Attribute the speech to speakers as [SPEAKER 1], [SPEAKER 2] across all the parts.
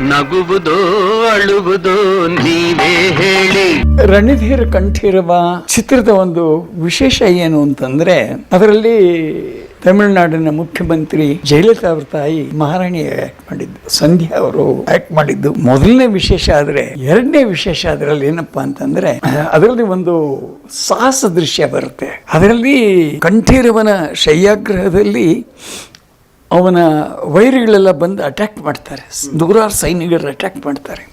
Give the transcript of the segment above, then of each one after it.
[SPEAKER 1] ನಗುವುದೋ ಅಳುವುದೋ ನೀವೇ ಹೇಳಿ.
[SPEAKER 2] ರಣಧೀರ ಕಂಠೀರವ ಚಿತ್ರದ ಒಂದು ವಿಶೇಷ ಏನು ಅಂತಂದ್ರೆ, ಅದರಲ್ಲಿ ತಮಿಳುನಾಡಿನ ಮುಖ್ಯಮಂತ್ರಿ ಜಯಲಲಿತಾ ಅವ್ರ ತಾಯಿ ಮಹಾರಾಣಿ ಆಕ್ಟ್ ಮಾಡಿದ್ದು, ಸಂಧ್ಯಾ ಅವರು ಆಕ್ಟ್ ಮಾಡಿದ್ದು. ಮೊದಲನೇ ವಿಶೇಷ ಆದ್ರೆ, ಎರಡನೇ ವಿಶೇಷ ಅದರಲ್ಲಿ ಏನಪ್ಪಾ ಅಂತಂದ್ರೆ, ಅದರಲ್ಲಿ ಒಂದು ಸಾಹಸ ದೃಶ್ಯ ಬರುತ್ತೆ. ಅದರಲ್ಲಿ ಕಂಠೀರವನ ಶಯ್ಯಾಗ್ರಹದಲ್ಲಿ ಅವನ ವೈರಿಗಳೆಲ್ಲ ಬಂದು ಅಟ್ಯಾಕ್ ಮಾಡ್ತಾರೆ. ನೂರಾರು ಸೈನಿಕರು ಅಟ್ಯಾಕ್ ಮಾಡ್ತಾರೆ.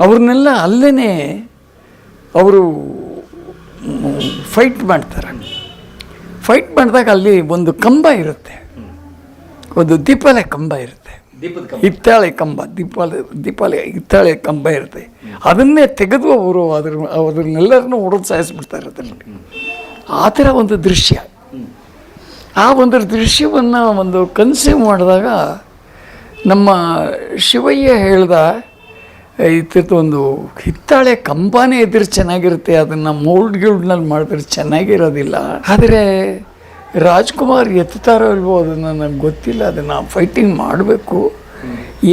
[SPEAKER 2] ಅವ್ರನ್ನೆಲ್ಲ ಅಲ್ಲೇ ಅವರು ಫೈಟ್ ಮಾಡ್ತಾರೆ. ಫೈಟ್ ಮಾಡಿದಾಗ ಅಲ್ಲಿ ಒಂದು ಕಂಬ ಇರುತ್ತೆ. ಒಂದು ದೀಪಾಲೆ ಕಂಬ ಇರುತ್ತೆ. ಹಿತ್ತಾಳೆ ಕಂಬ ದೀಪಾಲೆ ದೀಪಾಲೆ ಹಿತ್ತಾಳೆ ಕಂಬ ಇರುತ್ತೆ. ಅದನ್ನೇ ತೆಗೆದು ಅವರು ಅದ್ರ ಅದನ್ನೆಲ್ಲರನ್ನೂ ಹೊಡೆದು ಸಾಯಿಸ್ಬಿಡ್ತಾರೆ ಅದರಲ್ಲಿ. ಆ ಥರ ಒಂದು ದೃಶ್ಯ. ಆ ಒಂದು ದೃಶ್ಯವನ್ನು ಒಂದು ಕನ್ಸ್ಯೂಮ್ ಮಾಡಿದಾಗ ನಮ್ಮ ಶಿವಯ್ಯ ಹೇಳ್ದ ಇತ್ತಿತ್ತು ಒಂದು ಹಿತ್ತಾಳೆ ಕಂಬನೇ ಇದ್ರೆ ಚೆನ್ನಾಗಿರುತ್ತೆ, ಅದನ್ನು ಮೋಲ್ಡ್ ಗಿಲ್ಡ್ನಲ್ಲಿ ಮಾಡಿದ್ರೆ ಚೆನ್ನಾಗಿರೋದಿಲ್ಲ. ಆದರೆ ರಾಜ್ಕುಮಾರ್ ಎತ್ತಾರೋ ಇಲ್ವೋ ಅದನ್ನು ನನಗೆ ಗೊತ್ತಿಲ್ಲ, ಅದನ್ನು ಫೈಟಿಂಗ್ ಮಾಡಬೇಕು.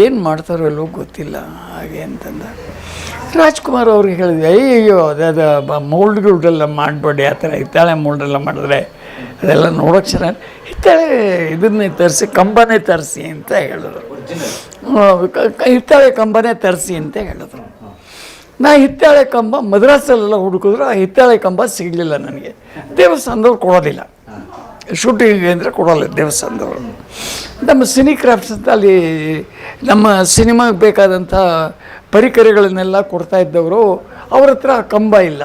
[SPEAKER 2] ಏನು ಮಾಡ್ತಾರೋ ಇಲ್ವೋ ಗೊತ್ತಿಲ್ಲ, ಹಾಗೆ ಅಂತಂದ. ರಾಜ್ಕುಮಾರ್ ಅವ್ರಿಗೆ ಹೇಳಿದ್ವಿ ಅಯ್ಯಯ್ಯೋ, ಅದ ಮೋಲ್ಡ್ ಗಿಲ್ಡೆಲ್ಲ ಮಾಡಬೇಡಿ, ಆ ಥರ ಹಿತ್ತಾಳೆ ಮೋಲ್ಡೆಲ್ಲ ಮಾಡಿದ್ರೆ ಅದೆಲ್ಲ ನೋಡೋಕೆ ಚೆನ್ನಾಗಿ ಹಿತ್ತಾಳೆ ಇದನ್ನೇ ತರಿಸಿ, ಕಂಬನೇ ತರಿಸಿ ಅಂತ ಹೇಳಿದ್ರು. ಹಿತ್ತಾಳೆ ಕಂಬನೇ ತರಿಸಿ ಅಂತ ಹೇಳಿದ್ರು. ನಾ ಹಿತ್ತಾಳೆ ಕಂಬ ಮದ್ರಾಸಲ್ಲೆಲ್ಲ ಹುಡುಕಿದ್ರು, ಆ ಹಿತ್ತಾಳೆ ಕಂಬ ಸಿಗಲಿಲ್ಲ ನನಗೆ. ದೇವಸ್ಥಾನದವ್ರು ಕೊಡೋದಿಲ್ಲ. ಶೂಟಿಂಗ್ ಅಂದರೆ ಕೊಡೋಲ್ಲ ದೇವಸ್ಥಾನದವರು. ನಮ್ಮ ಸಿನಿ ಕ್ರಾಫ್ಟ್ಸ್ ಅಂತ ಅಲ್ಲಿ ನಮ್ಮ ಸಿನಿಮಾಗೆ ಬೇಕಾದಂಥ ಪರಿಕರಗಳನ್ನೆಲ್ಲ ಕೊಡ್ತಾ ಇದ್ದವರು, ಅವ್ರ ಹತ್ರ ಕಂಬ ಇಲ್ಲ.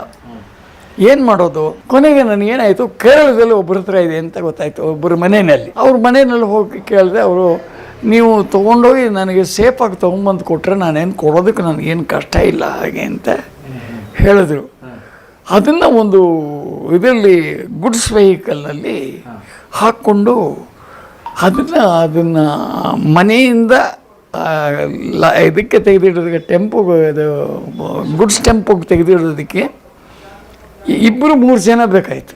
[SPEAKER 2] ಏನು ಮಾಡೋದು? ಕೊನೆಗೆ ನನಗೇನಾಯಿತು, ಕೇರಳದಲ್ಲಿ ಒಬ್ಬರ ಹತ್ರ ಇದೆ ಅಂತ ಗೊತ್ತಾಯಿತು ಒಬ್ಬರು ಮನೆಯಲ್ಲಿ. ಅವ್ರ ಮನೆಯಲ್ಲಿ ಹೋಗಿ ಕೇಳಿದೆ ಅವರು, ನೀವು ತೊಗೊಂಡೋಗಿ ನನಗೆ ಸೇಫಾಗಿ ತೊಗೊಂಬಂದು ಕೊಟ್ಟರೆ ನಾನೇನು ಕೊಡೋದಕ್ಕೆ ನನಗೇನು ಕಷ್ಟ ಇಲ್ಲ ಹಾಗೆ ಅಂತ ಹೇಳಿದ್ರು. ಅದನ್ನು ಒಂದು ಇದರಲ್ಲಿ ಗುಡ್ಸ್ ವೆಹಿಕಲ್ನಲ್ಲಿ ಹಾಕ್ಕೊಂಡು ಅದನ್ನು ಅದನ್ನು ಮನೆಯಿಂದ ಇದಕ್ಕೆ ತೆಗೆದಿಡೋದಕ್ಕೆ ಟೆಂಪೋ ಇದು ಗುಡ್ಸ್ ಟೆಂಪುಗೆ ತೆಗೆದಿಡೋದಕ್ಕೆ ಇಬ್ಬರು ಮೂರು ಜನ ಬೇಕಾಯಿತು.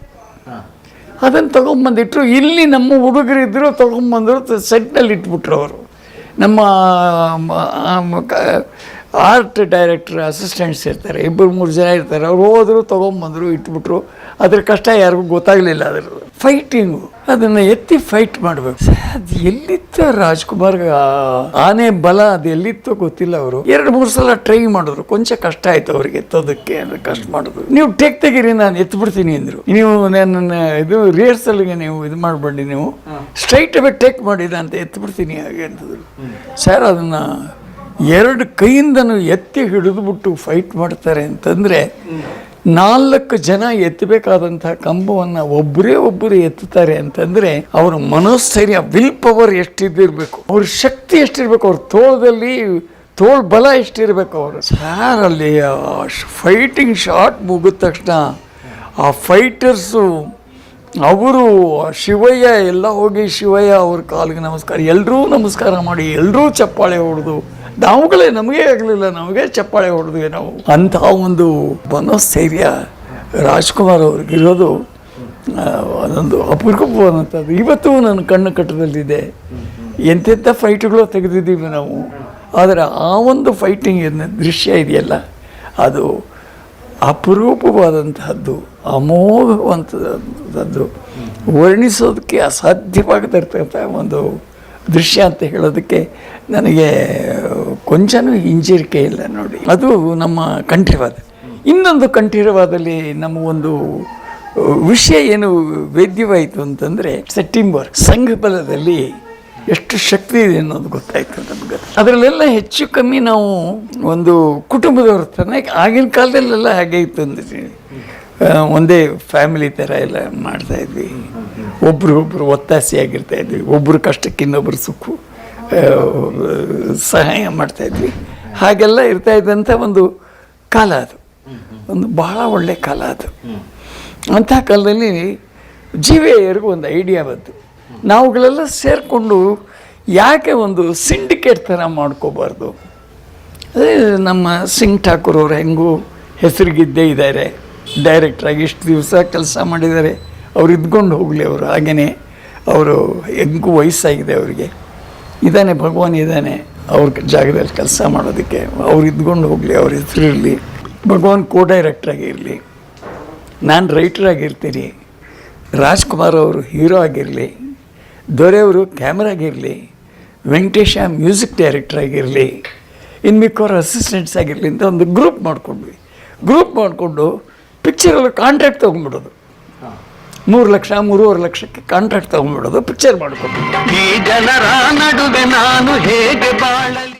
[SPEAKER 2] ಅದನ್ನು ತೊಗೊಂಬಂದಿಟ್ರು ಇಲ್ಲಿ ನಮ್ಮ ಹುಡುಗರಿದ್ದರು ತೊಗೊಂಬಂದರು ಸೆಟ್ನಲ್ಲಿ ಇಟ್ಬಿಟ್ರು ಅವರು. ನಮ್ಮ ಆರ್ಟ್ ಡೈರೆಕ್ಟ್ರ್ ಅಸಿಸ್ಟೆಂಟ್ಸ್ ಇರ್ತಾರೆ ಇಬ್ಬರು ಮೂರು ಜನ ಇರ್ತಾರೆ ಅವ್ರು ಹೋದರು ತೊಗೊಂಬಂದರು ಇಟ್ಬಿಟ್ರು. ಅದ್ರ ಕಷ್ಟ ಯಾರಿಗೂ ಗೊತ್ತಾಗಲಿಲ್ಲ ಅದರದ್ದು. ಫೈಟಿಂಗು ಅದನ್ನು ಎತ್ತಿ ಫೈಟ್ ಮಾಡಬೇಕು. ಅದು ಎಲ್ಲಿತ್ತು ರಾಜ್ಕುಮಾರ್ ಆನೆ ಬಲ ಅದು ಎಲ್ಲಿತ್ತೋ ಗೊತ್ತಿಲ್ಲ ಅವರು. ಎರಡು ಮೂರು ಸಲ ಟ್ರೈ ಮಾಡಿದ್ರು. ಕೊಂಚ ಕಷ್ಟ ಆಯ್ತು ಅವ್ರಿಗೆ ಎತ್ತೋದಕ್ಕೆ ಅಂದ್ರೆ ಕಷ್ಟ ಮಾಡಿದ್ರು ನೀವು ಟೇಕ್ ತೆಗೀರಿ ನಾನು ಎತ್ಬಿಡ್ತೀನಿ ಅಂದರು. ನೀವು ನನ್ನ ಇದು ರಿಹರ್ಸಲ್ಗೆ ನೀವು ಇದು ಮಾಡಬೇಡಿ ನೀವು. ಸ್ಟ್ರೈಟ್ ಅವೇ ಟೇಕ್ ಮಾಡಿದ ಅಂತ ಎತ್ಬಿಡ್ತೀನಿ ಹಾಗೆ ಅಂತಂದ್ರು. ಸರ್ ಅದನ್ನು ಎರಡು ಕೈಯಿಂದನೂ ಎತ್ತಿ ಹಿಡಿದುಬಿಟ್ಟು ಫೈಟ್ ಮಾಡ್ತಾರೆ ಅಂತಂದರೆ ನಾಲ್ಕು ಜನ ಎತ್ತಬೇಕಾದಂತಹ ಕಂಬವನ್ನು ಒಬ್ಬರೇ ಒಬ್ಬರು ಎತ್ತುತ್ತಾರೆ ಅಂತಂದರೆ ಅವರ ಮನೋಸ್ಥೈರ್ಯ ವಿಲ್ ಪವರ್ ಎಷ್ಟಿದ್ದಿರಬೇಕು. ಅವ್ರ ಶಕ್ತಿ ಎಷ್ಟಿರಬೇಕು, ಅವ್ರ ತೋಳದಲ್ಲಿ ತೋಳ್ ಬಲ ಎಷ್ಟಿರಬೇಕು ಅವರು. ಸಾರ್ ಅಲ್ಲಿ ಫೈಟಿಂಗ್ ಶಾಟ್ ಮುಗಿದ ತಕ್ಷಣ ಆ ಫೈಟರ್ಸು ಅವರು ಶಿವಯ್ಯ ಎಲ್ಲ ಹೋಗಿ ಶಿವಯ್ಯ ಅವ್ರ ಕಾಲಿಗೆ ನಮಸ್ಕಾರ ಎಲ್ಲರೂ ನಮಸ್ಕಾರ ಮಾಡಿ ಎಲ್ಲರೂ ಚಪ್ಪಾಳೆ ಹೊಡೆದು ನಾವುಗಳೇ, ನಮಗೆ ಆಗಲಿಲ್ಲ, ನಮಗೆ ಚಪ್ಪಾಳೆ ಹೊಡೆದ್ವಿ ನಾವು. ಅಂತಹ ಒಂದು ಮನೋಸ್ಥೈರ್ಯ ರಾಜ್ಕುಮಾರ್ ಅವ್ರಿಗಿರೋದು ಇರೋದು ಅದೊಂದು ಅಪರೂಪವಾದಂಥದ್ದು ಇವತ್ತು ನನ್ನ ಕಣ್ಣು ಕಟ್ಟದಲ್ಲಿದೆ. ಎಂತೆಂಥ ಫೈಟ್ಗಳು ತೆಗೆದಿದ್ದೀವಿ ನಾವು. ಆದರೆ ಆ ಒಂದು ಫೈಟಿಂಗ್ ದೃಶ್ಯ ಇದೆಯಲ್ಲ, ಅದು ಅಪರೂಪವಾದಂತಹದ್ದು ಅಮೋಘವಂಥದ್ದು ವರ್ಣಿಸೋದಕ್ಕೆ ಅಸಾಧ್ಯವಾಗದಿರ್ತಕ್ಕಂಥ ಒಂದು ದೃಶ್ಯ ಅಂತ ಹೇಳೋದಕ್ಕೆ ನನಗೆ ಕೊಂಚನೂ ಹಿಂಜರಿಕೆ ಇಲ್ಲ ನೋಡಿ. ಅದು ನಮ್ಮ ಕಂಠೀರವಾದ. ಇನ್ನೊಂದು ಕಂಠೀರವಾದಲ್ಲಿ ನಮ್ಮ ಒಂದು ವಿಷಯ ಏನು ವೇದ್ಯವಾಯಿತು ಅಂತಂದರೆ, ಸೆಪ್ಟೆಂಬರ್ ಸಂಘ ಬಲದಲ್ಲಿ ಎಷ್ಟು ಶಕ್ತಿ ಇದೆ ಅನ್ನೋದು ಗೊತ್ತಾಯ್ತು ನಮ್ಗೆ. ಅದರಲ್ಲೆಲ್ಲ ಹೆಚ್ಚು ಕಮ್ಮಿ ನಾವು ಒಂದು ಕುಟುಂಬದವ್ರ ಥರ ಆಗಿನ ಕಾಲದಲ್ಲೆಲ್ಲ ಹಾಗೆ ಇತ್ತು ಅಂದ್ರೆ ಒಂದೇ ಫ್ಯಾಮಿಲಿ ಥರ ಎಲ್ಲ ಮಾಡ್ತಾ ಇದ್ವಿ. ಒಬ್ರು ಒತ್ತಾಸೆಯಾಗಿರ್ತಾ ಇದ್ವಿ. ಒಬ್ಬರು ಕಷ್ಟಕ್ಕೆ ಇನ್ನೊಬ್ಬರು ಸುಖ. ಸಹಾಯ ಮಾಡ್ತಾಯಿದ್ವಿ ಹಾಗೆಲ್ಲ ಇರ್ತಾ ಇದ್ದಂಥ ಒಂದು ಕಾಲ ಅದು. ಒಂದು ಬಹಳ ಒಳ್ಳೆ ಕಾಲ ಅದು. ಅಂಥ ಕಾಲದಲ್ಲಿ ಜೀವೆಯರಿಗೂ ಒಂದು ಐಡಿಯಾ ಬಂತು. ನಾವುಗಳೆಲ್ಲ ಸೇರಿಕೊಂಡು ಯಾಕೆ ಒಂದು ಸಿಂಡಿಕೇಟ್ ಥರ ಮಾಡ್ಕೋಬಾರ್ದು? ಅದೇ ನಮ್ಮ ಸಿಂಗ್ ಠಾಕೂರ್ ಅವರು ಹೆಂಗೂ ಹೆಸರಿಗಿದ್ದೇ ಇದ್ದಾರೆ. ಡೈರೆಕ್ಟ್ರಾಗಿ ಇಷ್ಟು ದಿವಸ ಕೆಲಸ ಮಾಡಿದ್ದಾರೆ. ಅವ್ರು ಇದ್ಕೊಂಡು ಹೋಗಲಿ ಅವರು ಹಾಗೆಯೇ ಅವರು ಹೆಂಗೂ ವಯಸ್ಸಾಗಿದೆ ಅವರಿಗೆ. ಇದ್ದಾನೆ ಭಗವಾನ್ ಇದ್ದಾನೆ ಅವ್ರ ಜಾಗದಲ್ಲಿ ಕೆಲಸ ಮಾಡೋದಕ್ಕೆ. ಅವ್ರು ಇದ್ಕೊಂಡು ಹೋಗಲಿ, ಅವ್ರ ಹೆಸರಿರಲಿ. ಭಗವಾನ್ ಕೋ ಡೈರೆಕ್ಟರ್ ಆಗಿರಲಿ ನಾನು ರೈಟರ್ ಆಗಿರ್ತೀನಿ ರಾಜ್ಕುಮಾರ್ ಅವರು ಹೀರೋ ಆಗಿರಲಿ ದೊರೆಯವರು ಕ್ಯಾಮ್ರಾಗಿರಲಿ ವೆಂಕಟೇಶ ಮ್ಯೂಸಿಕ್ ಡೈರೆಕ್ಟರ್ ಆಗಿರಲಿ ಇನ್ನು ಮಿಕ್ಕವ್ರ ಅಸಿಸ್ಟೆಂಟ್ಸ್ ಆಗಿರಲಿ ಅಂತ ಒಂದು ಗ್ರೂಪ್ ಮಾಡಿಕೊಂಡ್ವಿ. ಗ್ರೂಪ್ ಮಾಡಿಕೊಂಡು ಪಿಕ್ಚರಲ್ಲಿ ಕಾಂಟ್ರಾಕ್ಟ್ ತೊಗೊಂಡ್ಬಿಡೋದು. ಮೂರು ಲಕ್ಷ ಮೂರುವರೆ ಲಕ್ಷಕ್ಕೆ ಕಾಂಟ್ರಾಕ್ಟ್ ತಗೊಂಡ್ಬಿಡೋದು ಪಿಕ್ಚರ್ ಮಾಡ್ಕೊಂಡು
[SPEAKER 1] ಈ ಜನರ ನಡುವೆ ನಾನು ಹೇಗೆ ಬಾಳಲಿ?